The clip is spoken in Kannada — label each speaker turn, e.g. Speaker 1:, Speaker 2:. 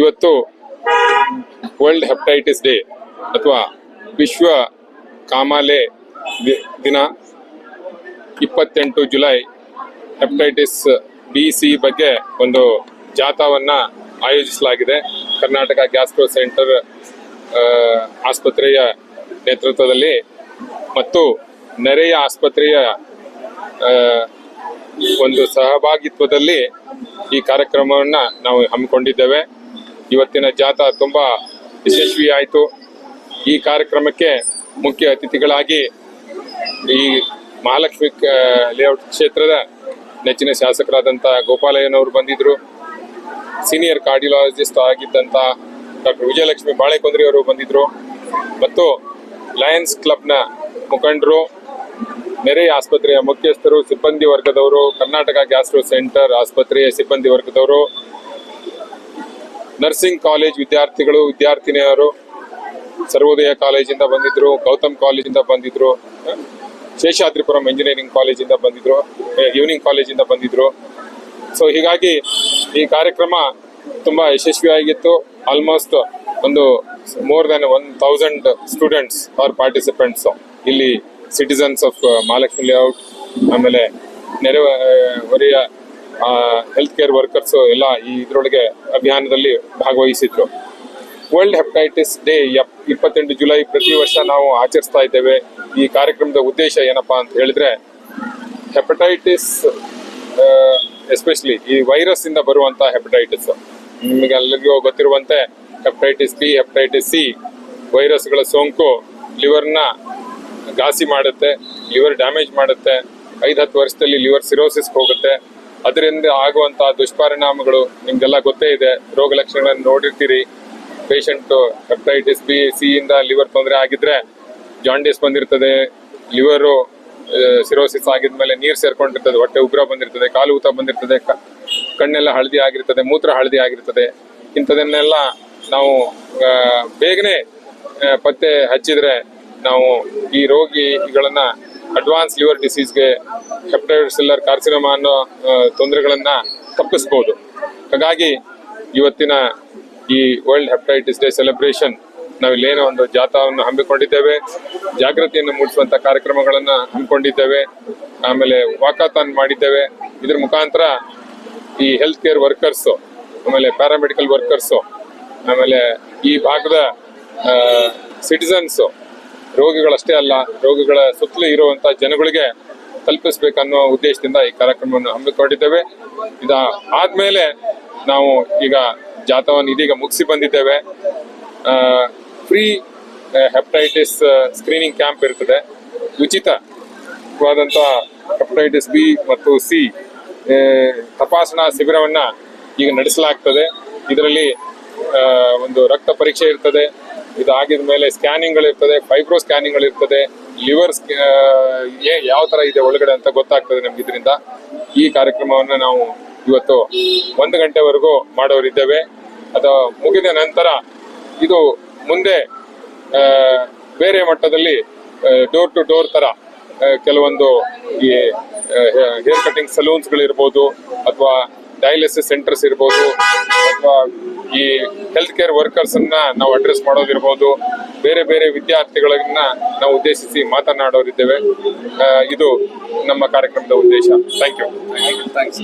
Speaker 1: ಇವತ್ತು ವರ್ಲ್ಡ್ ಹೆಪಟೈಟಿಸ್ ಡೇ ಅಥವಾ ವಿಶ್ವ ಕಾಮಾಲೆ ದಿನ, ಇಪ್ಪತ್ತೆಂಟು ಜುಲೈ ಹೆಪಟೈಟಿಸ್ ಬಿ ಸಿ ಬಗ್ಗೆ ಒಂದು ಜಾಥಾವನ್ನು ಆಯೋಜಿಸಲಾಗಿದೆ. ಕರ್ನಾಟಕ ಗ್ಯಾಸ್ಟ್ರೋ ಸೆಂಟರ್ ಆಸ್ಪತ್ರೆಯ ನೇತೃತ್ವದಲ್ಲಿ ಮತ್ತು ನೆರೆಯ ಆಸ್ಪತ್ರೆಯ ಒಂದು ಸಹಭಾಗಿತ್ವದಲ್ಲಿ ಈ ಕಾರ್ಯಕ್ರಮವನ್ನು ನಾವು ಹಮ್ಮಿಕೊಂಡಿದ್ದೇವೆ. ಇವತ್ತಿನ ಜಾಥಾ ತುಂಬಾ ಯಶಸ್ವಿ ಆಯಿತು ಈ ಕಾರ್ಯಕ್ರಮಕ್ಕೆ ಮುಖ್ಯ ಅತಿಥಿಗಳಾಗಿ ಈ ಮಹಾಲಕ್ಷ್ಮಿ ಲೇಔಟ್ ಕ್ಷೇತ್ರದ ನೆಚ್ಚಿನ ಶಾಸಕರಾದಂಥ ಗೋಪಾಲಯ್ಯನವರು ಬಂದಿದ್ರು. ಸೀನಿಯರ್ ಕಾರ್ಡಿಯಾಲಜಿಸ್ಟ್ ಆಗಿದ್ದಂಥ ಡಾಕ್ಟರ್ ವಿಜಯಲಕ್ಷ್ಮಿ ಬಾಳೆಕೊಂದ್ರಿ ಅವರು ಬಂದಿದ್ರು. ಮತ್ತು ಲಯನ್ಸ್ ಕ್ಲಬ್ನ ಮುಖಂಡರು ನೆರೆಯ ಆಸ್ಪತ್ರೆಯ ಮುಖ್ಯಸ್ಥರು, ಸಿಬ್ಬಂದಿ ವರ್ಗದವರು, ಕರ್ನಾಟಕ ಗ್ಯಾಸ್ಟ್ರೋ ಸೆಂಟರ್ ಆಸ್ಪತ್ರೆಯ ಸಿಬ್ಬಂದಿ ವರ್ಗದವರು ನರ್ಸಿಂಗ್ ಕಾಲೇಜ್ ವಿದ್ಯಾರ್ಥಿಗಳು, ವಿದ್ಯಾರ್ಥಿನಿಯರು ಸರ್ವೋದಯ ಕಾಲೇಜಿಂದ ಬಂದಿದ್ರು, ಗೌತಮ್ ಕಾಲೇಜಿಂದ ಬಂದಿದ್ರು, ಶೇಷಾದ್ರಿಪುರಂ ಇಂಜಿನಿಯರಿಂಗ್ ಕಾಲೇಜಿಂದ ಬಂದಿದ್ರು ಈವ್ನಿಂಗ್ ಕಾಲೇಜಿಂದ ಬಂದಿದ್ರು. ಸೊ ಹೀಗಾಗಿ ಈ ಕಾರ್ಯಕ್ರಮ ತುಂಬಾ ಯಶಸ್ವಿಯಾಗಿತ್ತು. ಆಲ್ಮೋಸ್ಟ್ ಒಂದು more than one thousand students are participants ಇಲ್ಲಿ ಸಿಟಿಸನ್ಸ್ ಆಫ್ ಮಹಾಲಕ್ಷ್ಮಿ ಲೇಔಟ್ ಆಮೇಲೆ ನೆರೆ ಹೊರೆಯ ಹೆಲ್ತ್ ಕೇರ್ ವರ್ಕರ್ಸ್ ಎಲ್ಲ ಈ ಇದರೊಳಗೆ ಅಭಿಯಾನದಲ್ಲಿ ಭಾಗವಹಿಸಿದ್ರು. ವರ್ಲ್ಡ್ ಹೆಪಟೈಟಿಸ್ ಡೇ ಇಪ್ಪತ್ತೆಂಟು ಜುಲೈ ಪ್ರತಿ ವರ್ಷ ನಾವು ಆಚರಿಸ್ತಾ ಇದ್ದೇವೆ. ಈ ಕಾರ್ಯಕ್ರಮದ ಉದ್ದೇಶ ಏನಪ್ಪಾ ಅಂತ ಹೇಳಿದ್ರೆ ಹೆಪಟೈಟಿಸ್ ಎಸ್ಪೆಷಲಿ ಈ ವೈರಸ್ ಇಂದ ಬರುವಂತ ಹೆಪಟೈಟಿಸ್ ನಿಮಗೆ ಎಲ್ಲರಿಗೂ ಗೊತ್ತಿರುವಂತೆ ಹೆಪಟೈಟಿಸ್ ಬಿ ಹೆಪಟೈಟಿಸ್ ಸಿ ವೈರಸ್ಗಳ ಸೋಂಕು ಲಿವರ್ನ ಘಾಸಿ ಮಾಡುತ್ತೆ, ಲಿವರ್ ಡ್ಯಾಮೇಜ್ ಮಾಡುತ್ತೆ, ಐದು ಹತ್ತು ವರ್ಷದಲ್ಲಿ ಲಿವರ್ ಸಿರೋಸಿಸ್ ಹೋಗುತ್ತೆ. ಅದರಿಂದ ಆಗುವಂತಹ ದುಷ್ಪರಿಣಾಮಗಳು ನಿಮ್ಗೆಲ್ಲ ಗೊತ್ತೇ ಇದೆ. ರೋಗ ಲಕ್ಷಣಗಳನ್ನು ನೋಡಿರ್ತೀರಿ. ಪೇಷಂಟ್ ಹೆಪಟೈಟಿಸ್ ಬಿ ಸಿ ಇಂದ ಲಿವರ್ ತೊಂದರೆ ಆಗಿದ್ರೆ ಜಾಂಡಿಸ್ ಬಂದಿರ್ತದೆ ಲಿವರು ಸಿರೋಸಿಸ್ ಆಗಿದ್ಮೇಲೆ ನೀರು ಸೇರ್ಕೊಂಡಿರ್ತದೆ, ಹೊಟ್ಟೆ ಉಗ್ರ ಬಂದಿರ್ತದೆ, ಕಾಲು ಊತ ಬಂದಿರ್ತದೆ ಕಣ್ಣೆಲ್ಲ ಹಳದಿ ಆಗಿರ್ತದೆ, ಮೂತ್ರ ಹಳದಿ ಆಗಿರ್ತದೆ. ಇಂಥದನ್ನೆಲ್ಲ ನಾವು ಬೇಗನೆ ಪತ್ತೆ ಹಚ್ಚಿದ್ರೆ ನಾವು ಈ ರೋಗಿಗಳನ್ನ ಅಡ್ವಾನ್ಸ್ ಲಿವರ್ ಡಿಸೀಸ್ಗೆ ಹೆಪಟೈಟಿಸ್ ಕಾರ್ಸಿನೋಮಾ ಅನ್ನೋ ತೊಂದರೆಗಳನ್ನು ತಪ್ಪಿಸ್ಬೋದು. ಹಾಗಾಗಿ ಇವತ್ತಿನ ಈ ವರ್ಲ್ಡ್ ಹೆಪ್ಟೈಟಿಸ್ ಡೇ ಸೆಲೆಬ್ರೇಷನ್ ನಾವು ಏನೋ ಒಂದು ಜಾಥಾವನ್ನು ಹಮ್ಮಿಕೊಂಡಿದ್ದೇವೆ, ಜಾಗೃತಿಯನ್ನು ಮೂಡಿಸುವಂಥ ಕಾರ್ಯಕ್ರಮಗಳನ್ನು ಹಮ್ಮಿಕೊಂಡಿದ್ದೇವೆ, ಆಮೇಲೆ ವಾಕಾಥಾನ್ ಮಾಡಿದ್ದೇವೆ. ಇದ್ರ ಮುಖಾಂತರ ಈ ಹೆಲ್ತ್ ಕೇರ್ ವರ್ಕರ್ಸ್ ಆಮೇಲೆ ಪ್ಯಾರಾಮೆಡಿಕಲ್ ವರ್ಕರ್ಸ್ ಆಮೇಲೆ ಈ ಭಾಗದ ಸಿಟಿಸನ್ಸ್ ರೋಗಿಗಳಷ್ಟೇ ಅಲ್ಲ, ರೋಗಿಗಳ ಸುತ್ತಲೂ ಇರುವಂತ ಜನಗಳಿಗೆ ತಲುಪಿಸ್ಬೇಕನ್ನೋ ಉದ್ದೇಶದಿಂದ ಈ ಕಾರ್ಯಕ್ರಮವನ್ನು ಹಮ್ಮಿಕೊಂಡಿದ್ದೇವೆ. ಇದ ಆದ್ಮೇಲೆ ನಾವು ಈಗ ಜಾಥಾವನ್ನು ಇದೀಗ ಮುಗಿಸಿ ಬಂದಿದ್ದೇವೆ. ಫ್ರೀ ಹೆಪಟೈಟಿಸ್ ಸ್ಕ್ರೀನಿಂಗ್ ಕ್ಯಾಂಪ್ ಇರ್ತದೆ. ಉಚಿತವಾದಂಥ ಹೆಪಟೈಟಿಸ್ ಬಿ ಮತ್ತು ಸಿ ತಪಾಸಣಾ ಶಿಬಿರವನ್ನ ಈಗ ನಡೆಸಲಾಗ್ತದೆ. ಇದರಲ್ಲಿ ಒಂದು ರಕ್ತ ಪರೀಕ್ಷೆ ಇರ್ತದೆ. ಇದಾಗಿದ ಮೇಲೆ ಸ್ಕ್ಯಾನಿಂಗ್ಗಳಿರ್ತದೆ, ಫೈಬ್ರೋ ಸ್ಕ್ಯಾನಿಂಗ್ಗಳಿರ್ತದೆ, ಲಿವರ್ ಯಾವ ತರ ಇದೆ ಒಳಗಡೆ ಅಂತ ಗೊತ್ತಾಗ್ತದೆ ನಮ್ಗೆ ಇದರಿಂದ ಈ ಕಾರ್ಯಕ್ರಮವನ್ನು ನಾವು ಇವತ್ತು ಒಂದು ಗಂಟೆವರೆಗೂ ಮಾಡೋರಿದ್ದೇವೆ. ಅದು ಮುಗಿದ ನಂತರ ಇದು ಮುಂದೆ ಬೇರೆ ಮಟ್ಟದಲ್ಲಿ ಡೋರ್ ಟು ಡೋರ್ ತರ ಕೆಲವೊಂದು ಈ ಹೇರ್ ಕಟಿಂಗ್ ಸಲೂನ್ಸ್ಗಳಿರ್ಬೋದು ಅಥವಾ ಡಯಾಲಿಸಿಸ್ ಸೆಂಟರ್ಸ್ ಇರ್ಬೋದು. ಅಥವಾ ಈ ಹೆಲ್ತ್ ಕೇರ್ ವರ್ಕರ್ಸ್ ಅನ್ನ ನಾವು ಅಡ್ರೆಸ್ ಮಾಡೋದಿರ್ಬೋದು. ಬೇರೆ ಬೇರೆ ವಿದ್ಯಾರ್ಥಿಗಳನ್ನ ನಾವು ಉದ್ದೇಶಿಸಿ ಮಾತನಾಡೋರಿದ್ದೇವೆ ಇದು ನಮ್ಮ ಕಾರ್ಯಕ್ರಮದ ಉದ್ದೇಶ. Thank you
Speaker 2: thanks